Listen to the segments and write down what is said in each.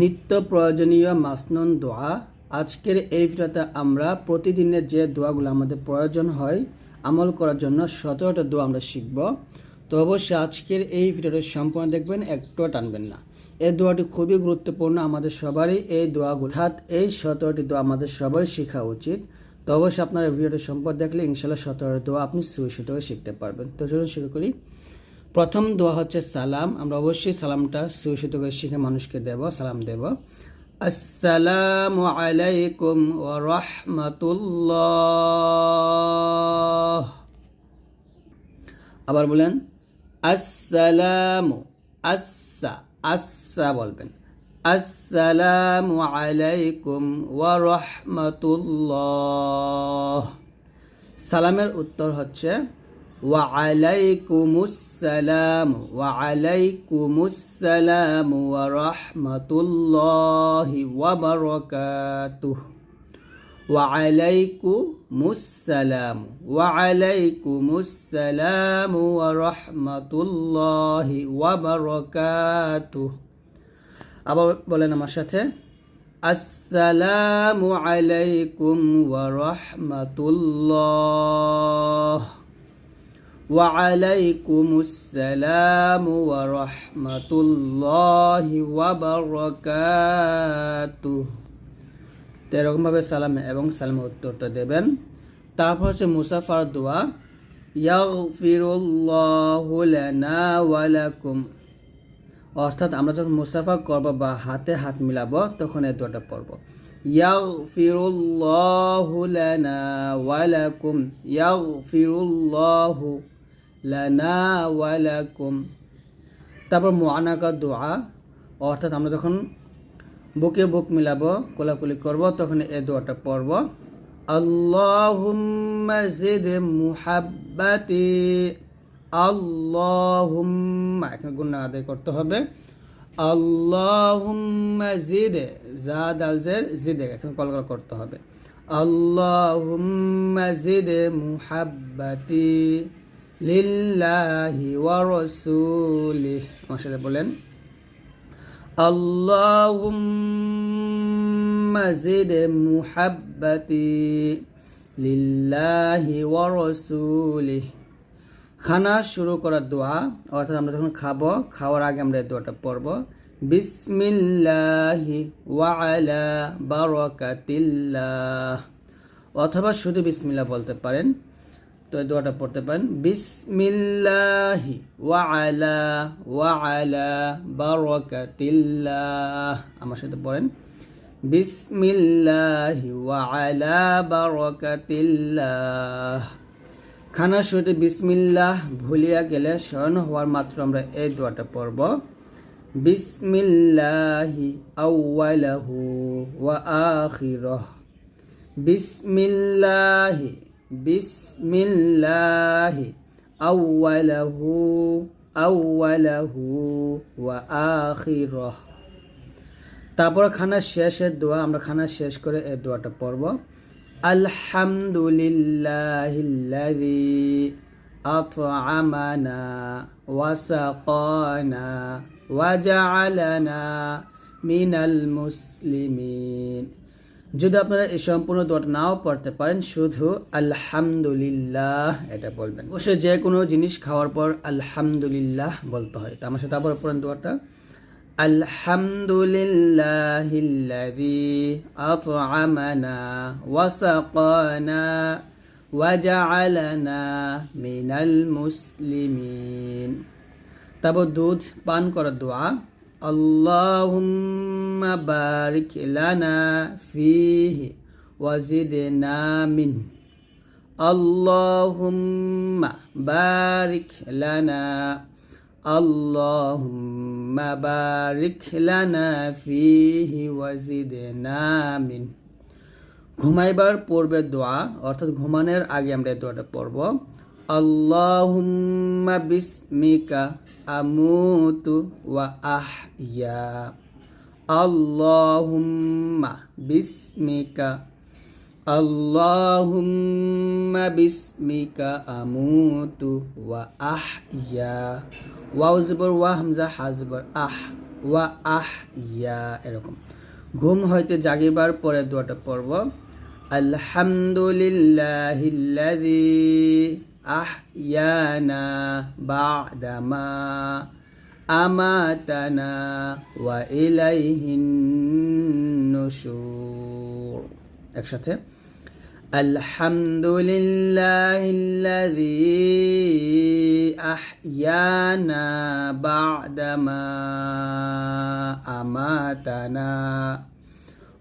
নিত্য প্রয়োজনীয় মাসনুন দোয়া। আজকের এই ভিডিওতে আমরা প্রতিদিনের যে দোয়াগুলো আমাদের প্রয়োজন হয়, আমল করার জন্য সতেরোটা দোয়া আমরা শিখব। তো অবশ্যই আজকের এই ভিডিওটা সম্পূর্ণ দেখবেন, একটুও টানবেন না। এই দোয়াটি খুবই গুরুত্বপূর্ণ আমাদের সবারই, এই দোয়াগুলো অর্থাৎ এই সতেরোটি দোয়া আমাদের সবারই শেখা উচিত। তো অবশ্যই আপনার ভিডিওটি সম্পর্ক দেখলে ইনশাল্লাহ সতেরো দোয়া আপনি সুইশুটো শিখতে পারবেন। তো চলুন শুরু করি। প্রথম দোয়া হচ্ছে সালাম। আমরা অবশ্যই সালামটা সুশিত করে শিখে মানুষকে দেব, সালাম দেব। আসসালামু আলাইকুম ওয়া রাহমাতুল্লাহ। আবার বলেন, আসসালামু আচ্ছা আচ্ছা বলবেন। আসসালামু আলাইকুম ওয়া রাহমাতুল্লাহ। সালামের উত্তর হচ্ছে ওয়ালাইকুমুসসালাম ওয়ালাইকুমুসসালাম ওয়া রাহমাতুল্লাহি ওয়া বারাকাতুহু ওয়ালাইকুমুসসালাম ওয়ালাইকুমুসসালাম ওয়া রাহমাতুল্লাহি ওয়া বারাকাতুহু আবার বলেন আমার সাথে, আসসালামু আলাইকুম ওয়া রাহমাতুল্লাহ। وعليكم السلام ورحمة الله وبركاته তো এরকমভাবে সালাম এবং সালামের উত্তরটা দেবেন তারপর হচ্ছে মুসাফার দোয়া ইয়াগফিরুল্লাহু লানা ওয়া লাকুম অর্থাৎ আমরা যখন মুসাফা করব বা হাতে হাত মিলাবো তখন এই দোয়াটা পড়ব ইয়াগফিরুল্লাহু লানা ওয়া লাকুম ইয়াগফিরুল্লাহু লানা ওয়া লাকুম তারপর মুআনাকা দোয়া অর্থাৎ আমরা যখন বুকে বুক মিলাবো, কোলাকুলি করব, তখন এই দোয়াটা পড়ব। আল্লাহুম্মা জিদ মুহাব্বাতি। আল্লাহুম্মা, এখানে গুণা আদায় করতে হবে। আল্লাহুম্মা জিদে জাদ আল জের, জিদে এখানে কলকল করতে হবে। আল্লাহুম্মা জিদে মুহাব্বাতি। লিল্লাহি ওয়া রাসূলিহি। আমার সাথে বলেন, আল্লাহুম্মা জিদে মুহাব্বাতি লিল্লাহি ওয়া রাসূলিহি। খানা শুরু করার দোয়া, অর্থাৎ আমরা যখন খাব, খাওয়ার আগে আমরা এই দোয়াটা পড়ব, বিসমিল্লাহি ওয়ালা বারাকাতিল্লাহ। অথবা শুধু বিসমিল্লাহ বলতে পারেন এই দোয়াটা পড়তে পারেন। বিসমিল্লাহি ওয়ালা ওয়ালা বারাকাতিল্লাহ। আমার সাথে পড়েন। বিসমিল্লাহি ওয়ালা বারাকাতিল্লাহ। খানা শুরুতে বিসমিল্লাহ ভুলিয়া গেলে স্মরণ হওয়ার মাত্র আমরা এই দোয়াটা পড়ব। বিসমিল্লাহি আউয়ালাহু ওয়া আখিরহ। বিসমিল্লাহি বিসমিল্লাহি, আউয়ালাহু আউয়ালাহু ওয়া আখিরাহ। তারপর খানা শেষের দোয়া, আমরা খানা শেষ করে এই দোয়াটা পড়ব। আলহামদুলিল্লাহিল্লাযী আতআমানা ওয়া সাকানা ওয়া জাআলানা মিনাল মুসলিমিন। যদি আপনারা এই সম্পূর্ণ দোয়াটা নাও পড়তে পারেন, শুধু আলহামদুলিল্লাহ এটা বলবেন। অবশ্যই যে কোনো জিনিস খাওয়ার পর আলহামদুলিল্লাহ বলতে হয়। তো আমার সাথে আবার পড়েন দোয়াটা। আলহামদুলিল্লাহ মিনাল মুসলিমিন। তারপর দুধ, পান করার দোয়া। اللهم بارك لنا فيه وزدنا منه اللهم بارك لنا اللهم بارك لنا فيه وزدنا من ঘুমাইবার পূর্বের দোয়া অর্থাৎ ঘুমানোর আগে আমরা এই দোয়াটা পড়ব আল্লাহুম্মা বিসমিকা আমুতু ওয়া আহইয়া আল্লাহুম্মা বিসমিকা আল্লাহুম্মা বিসমিকা আমুতু ওয়া আহইয়া ওয়াও জবর ওয়া হামজা হা জবর আহ ওয়া আহ ইয়া এরকম। ঘুম হইতে জাগিবার পরে দোয়াটা পড়ব। আলহামদুলিল্লাহিল্লাযী أحيانا بعدما أماتنا وإليه النشور. أكشته. الحمد لله الذي أحيانا بعدما أماتنا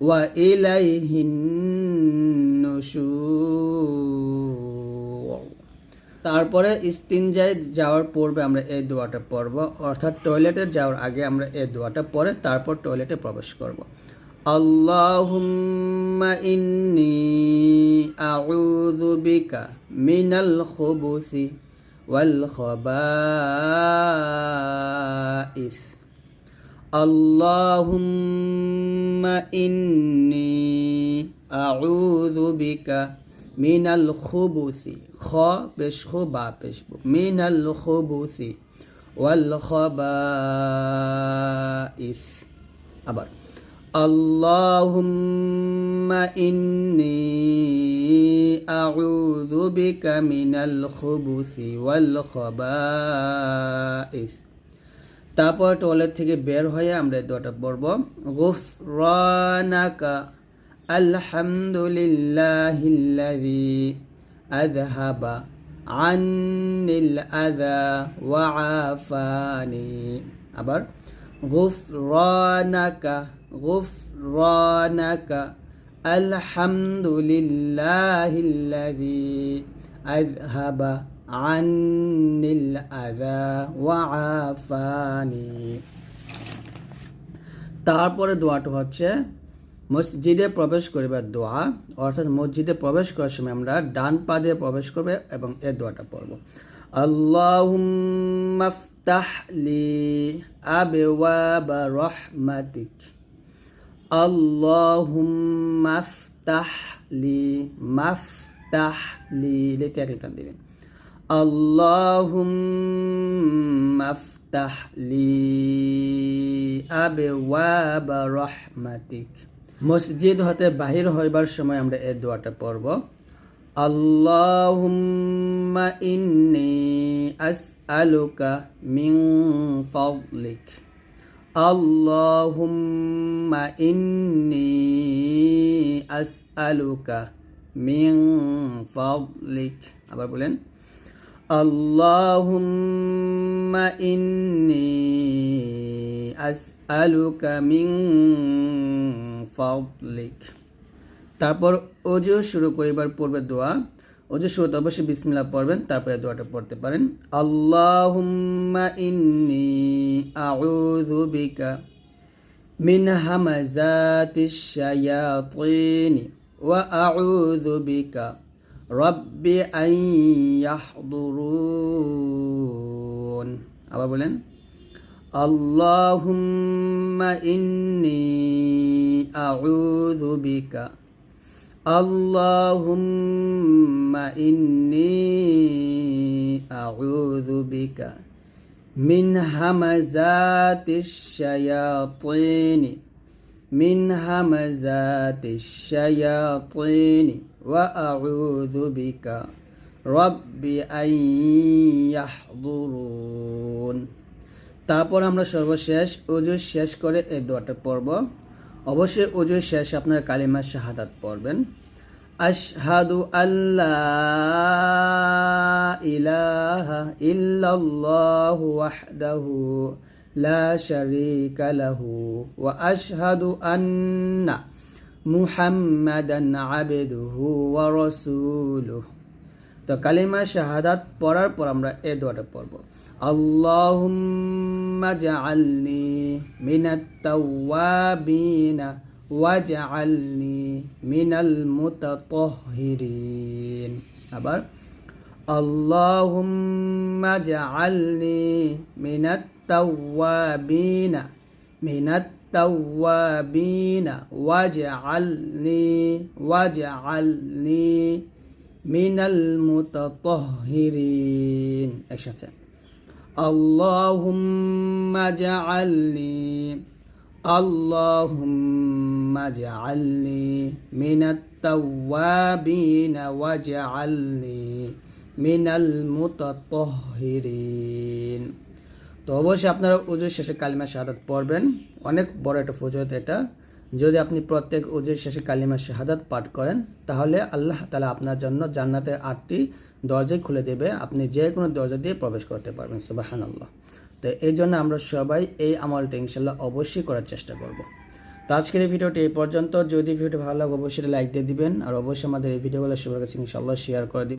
وإليه النشور. তারপরে ইস্তিনজায় যাওয়ার পূর্বে আমরা এই দোয়াটা পড়ব, অর্থাৎ টয়লেটে যাওয়ার আগে আমরা এই দোয়াটা পড়ে তারপর টয়লেটে প্রবেশ করব। আল্লাহুম্মা ইন্নি আউযু বিকা মিনাল খুবুসি ওয়াল খবাইস। আল্লাহুম্মা ইন্নি আউযু বিকা إني أعوذ بك من الخبث خ بش خبا بش من الخبث والخبائث أبر اللهم إني أعوذ بك من الخبث والخبائث তারপর টয়লেট থেকে বের হয়ে আমরা এই দোয়াটা পড়ব গুফরানাকা আলহামদুলিল্লাহিল্লাযী আযহাবা আন্নিল আযা ওয়া আফানি আবার গুফরানাকা غفرانك الحمد لله الذي أذهب عني الأذى وعافاني তারপরে দোয়াটা হচ্ছে মসজিদে প্রবেশ করিবার দোয়া, অর্থাৎ মসজিদে প্রবেশ করার সময় আমরা ডান পা দিয়ে প্রবেশ করবে এবং এ দোয়াটা পড়ব। আল্লাহমাফতাহ লি রহমাতিক। আল্লাহমাফতাহ লি লি রহমাতিক। মসজিদ হতে বাহির হইবার সময় আমরা এই দোয়াটা পড়ব। আল্লাহুম্মা ইন্নি আসআলুকা মিন ফাদলিক আল্লাহুম্মা ইন্নি আসআলুকা মিন ফাদলিক আবার বলেন, আল্লাহুম্মা ইন্নি أسألك من فضلك তারপর অজু শুরু করিবার পূর্বে দোয়া অজু শুরুতে অবশ্যই বিসমিল্লাহ পড়বেন তারপরে দোয়াটা পড়তে পারেন আল্লাহুম্মা ইন্নি আউযু বিকা মিন হামাজাতিশ শায়াতিন ওয়া আউযু বিকা রব্বি আন ইয়াহদুরুন আবার اللهم إني أعوذ بك. اللهم إني أعوذ بك من همزات الشياطين من همزات الشياطين وأعوذ بك رب أن يحضرون. তারপর আমরা সর্বশেষ ওজু শেষ করে এই দোয়াটা পড়ব। অবশ্যই অজুর শেষ আপনার কালিমা শাহাদাত পড়বেন। আশহাদু আল্লাহ ইলাহা ইল্লাল্লাহু ওয়াহদাহু লা শারীকা লাহু ওয়া আশহাদু আন্না মুহাম্মাদান আবদুহু ওয়া রাসূলুহু। তো কালিমা শাহাদাত পড়ার পর আমরা এই দোয়াটা পড়ব। আল্লাহুম্মা জাআলনি মিনাত তাওয়াবিনা ওয়াজআলনি মিনাল মুতাতাহহিরিন আবার, আল্লাহুম্মা জাআলনি মিনাত তাওয়াবিনা মিনাত তাওয়াবিনা ওয়াজআলনি ওয়াজআলনি মিনাল মুতাতাহহিরিন একসাথে اللهم اجعلني اللهم اجعلني من التوابين واجعلني من المتطهرين তো অবশ্যই আপনারা উজুর শেষে কালিমা শাহাদাত পড়বেন অনেক বড় একটা ফজরত এটা যদি আপনি প্রত্যেক উজুর শেষে কালিমা শাহাদাত পাঠ করেন, তাহলে আল্লাহ তালা আপনার জন্য জান্নাতের আটটি দরজাই খুলে দেবে। আপনি যে কোনো দরজা দিয়ে প্রবেশ করতে পারবেন সুবাহান আল্লাহ তো এই জন্য আমরা সবাই এই আমলটা ইনশাল্লাহ অবশ্যই করার চেষ্টা করব। তো আজকের এই ভিডিওটি এই পর্যন্ত। যদি ভিডিওটি ভালো লাগে, অবশ্যই লাইক দিয়ে দিবেন। আর অবশ্যই আমাদের এই ভিডিওগুলো সবার কাছে ইনশাল্লাহ শেয়ার করে দিবেন।